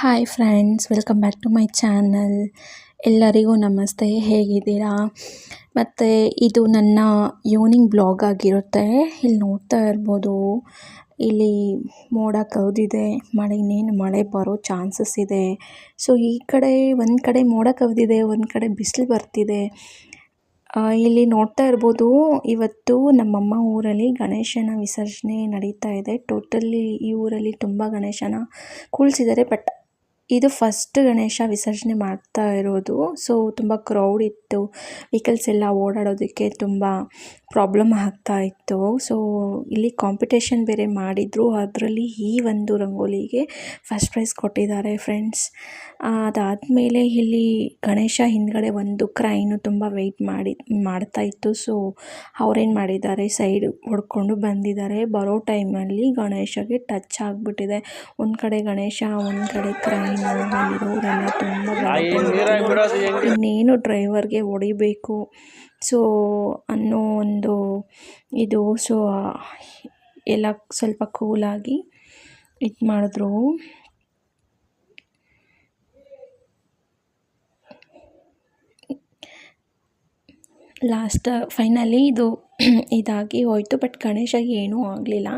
Hi friends welcome back to my channel ಎಲ್ಲರಿಗೂ ನಮಸ್ತೆ, ಹೇಗಿದ್ದೀರಾ? ಮತ್ತು ಇದು ನನ್ನ ಈವ್ನಿಂಗ್ ಬ್ಲಾಗ್ ಆಗಿರುತ್ತೆ. ಇಲ್ಲಿ ನೋಡ್ತಾ ಇರ್ಬೋದು. ಇಲ್ಲಿ ಮೋಡ ಕವಿದಿದೆ, ಮಳೆ, ಇನ್ನೇನು ಮಳೆ ಬರೋ ಚಾನ್ಸಸ್ ಇದೆ. ಸೊ ಈ ಕಡೆ ಒಂದು ಕಡೆ ಮೋಡ ಕವಿದಿದೆ, ಒಂದು ಕಡೆ ಬಿಸಿಲು ಬರ್ತಿದೆ. ಇಲ್ಲಿ ನೋಡ್ತಾ ಇರ್ಬೋದು, ಇವತ್ತು ನಮ್ಮಮ್ಮ ಊರಲ್ಲಿ ಗಣೇಶನ ವಿಸರ್ಜನೆ ನಡೀತಾ ಇದೆ. ಟೋಟಲಿ ಈ ಊರಲ್ಲಿ ತುಂಬ ಗಣೇಶನ ಕೂಳ್ಸಿದ್ದಾರೆ ಬಟ್ ಇದು ಫಸ್ಟ್ ಗಣೇಶ ವಿಸರ್ಜನೆ ಮಾಡ್ತಾ ಇರೋದು. ಸೊ ತುಂಬ ಕ್ರೌಡ್ ಇತ್ತು. ವೆಹಿಕಲ್ಸ್ ಎಲ್ಲ ಓಡಾಡೋದಕ್ಕೆ ತುಂಬ ಪ್ರಾಬ್ಲಮ್ ಆಗ್ತಾ ಇತ್ತು. ಸೊ ಇಲ್ಲಿ ಕಾಂಪಿಟೇಷನ್ ಬೇರೆ ಮಾಡಿದರು. ಅದರಲ್ಲಿ ಈ ಒಂದು ರಂಗೋಲಿಗೆ ಫಸ್ಟ್ ಪ್ರೈಸ್ ಕೊಟ್ಟಿದ್ದಾರೆ ಫ್ರೆಂಡ್ಸ್ ಅದಾದಮೇಲೆ ಇಲ್ಲಿ ಗಣೇಶ ಹಿಂದ್ಗಡೆ ಒಂದು ಕ್ರೈನು ತುಂಬ ವೆಯ್ಟ್ ಮಾಡಿ ಮಾಡ್ತಾ ಇತ್ತು. ಸೊ ಅವ್ರೇನು ಮಾಡಿದ್ದಾರೆ? ಸೈಡ್ ಹೊಡ್ಕೊಂಡು ಬಂದಿದ್ದಾರೆ. ಬರೋ ಟೈಮಲ್ಲಿ ಗಣೇಶಗೆ ಟಚ್ ಆಗಿಬಿಟ್ಟಿದೆ. ಒಂದು ಕಡೆ ಗಣೇಶ ಒಂದು ಕಡೆ ಕ್ರೈನು ಅಲ್ಲಿರೋರೆಲ್ಲ ತುಂಬ ಇನ್ನೇನು ಡ್ರೈವರ್ಗೆ ಹೊಡಿಬೇಕು. ಸೊ ಅನ್ನೋ ಇದು ಸೊ, ಎಲ್ಲ ಸ್ವಲ್ಪ ಕೂಲಾಗಿ ಇದು ಮಾಡಿದ್ರು. ಲಾಸ್ಟ್, ಫೈನಲಿ ಇದು ಇದಾಗಿ ಹೋಯ್ತು, ಬಟ್ ಗಣೇಶ ಏನೂ ಆಗಲಿಲ್ಲ.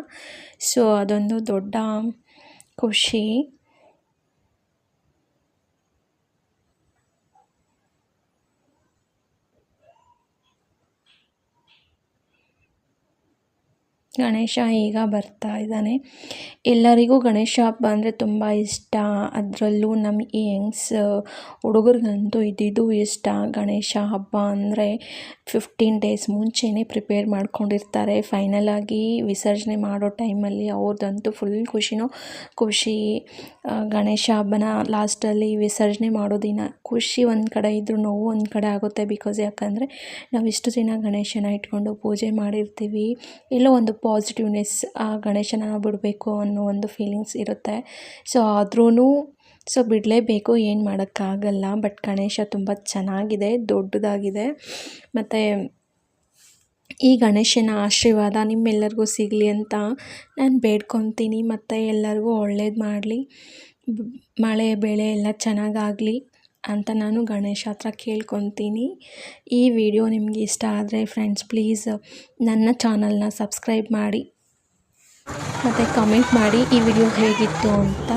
ಸೊ, ಅದೊಂದು ದೊಡ್ಡ ಖುಷಿ. ಗಣೇಶ ಈಗ ಬರ್ತಾ ಇದ್ದಾನೆ. ಎಲ್ಲರಿಗೂ ಗಣೇಶ ಹಬ್ಬ ಅಂದರೆ ತುಂಬ ಇಷ್ಟ. ಅದರಲ್ಲೂ ನಮ್ಮ ಯಂಗ್ಸ್ ಹುಡುಗರಿಗಂತೂ ಇದ್ದಿದ್ದು ಇಷ್ಟ. ಗಣೇಶ ಹಬ್ಬ ಅಂದರೆ ಫಿಫ್ಟೀನ್ ಡೇಸ್ ಮುಂಚೆನೇ ಪ್ರಿಪೇರ್ ಮಾಡ್ಕೊಂಡಿರ್ತಾರೆ. ಫೈನಲ್ ಆಗಿ ವಿಸರ್ಜನೆ ಮಾಡೋ ಟೈಮಲ್ಲಿ ಅವ್ರದ್ದಂತೂ ಫುಲ್ ಖುಷಿನೂ ಖುಷಿ. ಗಣೇಶ ಹಬ್ಬನ ಲಾಸ್ಟಲ್ಲಿ ವಿಸರ್ಜನೆ ಮಾಡೋ ದಿನ ಖುಷಿ ಒಂದು ಕಡೆ ಇದ್ದರೂ ನೋವು ಒಂದು ಕಡೆ ಆಗುತ್ತೆ. ಬಿಕಾಸ್ ಯಾಕಂದರೆ ನಾವು ಇಷ್ಟು ದಿನ ಗಣೇಶನ ಇಟ್ಕೊಂಡು ಪೂಜೆ ಮಾಡಿರ್ತೀವಿ. ಎಲ್ಲೋ ಒಂದು ಪಾಸಿಟಿವ್ನೆಸ್ ಆ ಗಣೇಶನ ಬಿಡಬೇಕು ಅನ್ನೋ ಒಂದು ಫೀಲಿಂಗ್ಸ್ ಇರುತ್ತೆ. ಸೊ ಆದ್ರೂ ಸೊ ಬಿಡಲೇಬೇಕು, ಏನು ಮಾಡೋಕ್ಕಾಗಲ್ಲ ಬಟ್ ಗಣೇಶ ತುಂಬ ಚೆನ್ನಾಗಿದೆ, ದೊಡ್ಡದಾಗಿದೆ. ಮತ್ತು, ಈ ಗಣೇಶನ ಆಶೀರ್ವಾದ ನಿಮ್ಮೆಲ್ಲರಿಗೂ ಸಿಗಲಿ ಅಂತ ನಾನು ಬೇಡ್ಕೊತೀನಿ. ಮತ್ತು ಎಲ್ಲರಿಗೂ ಒಳ್ಳೇದು ಮಾಡಲಿ. ಮಳೆ, ಬೆಳೆ ಎಲ್ಲ ಚೆನ್ನಾಗಾಗಲಿ. ಅಂತ ನಾನು ಗಣೇಶ ಹತ್ರ ಕೇಳ್ಕೊತೀನಿ. ಈ ವಿಡಿಯೋ ನಿಮಗೆ ಇಷ್ಟ ಆದರೆ ಫ್ರೆಂಡ್ಸ್ ಪ್ಲೀಸ್ ನನ್ನ ಚಾನಲ್ನ ಸಬ್ಸ್ಕ್ರೈಬ್ ಮಾಡಿ. ಮತ್ತು ಕಮೆಂಟ್ ಮಾಡಿ ಈ ವಿಡಿಯೋ ಹೇಗಿತ್ತು ಅಂತ.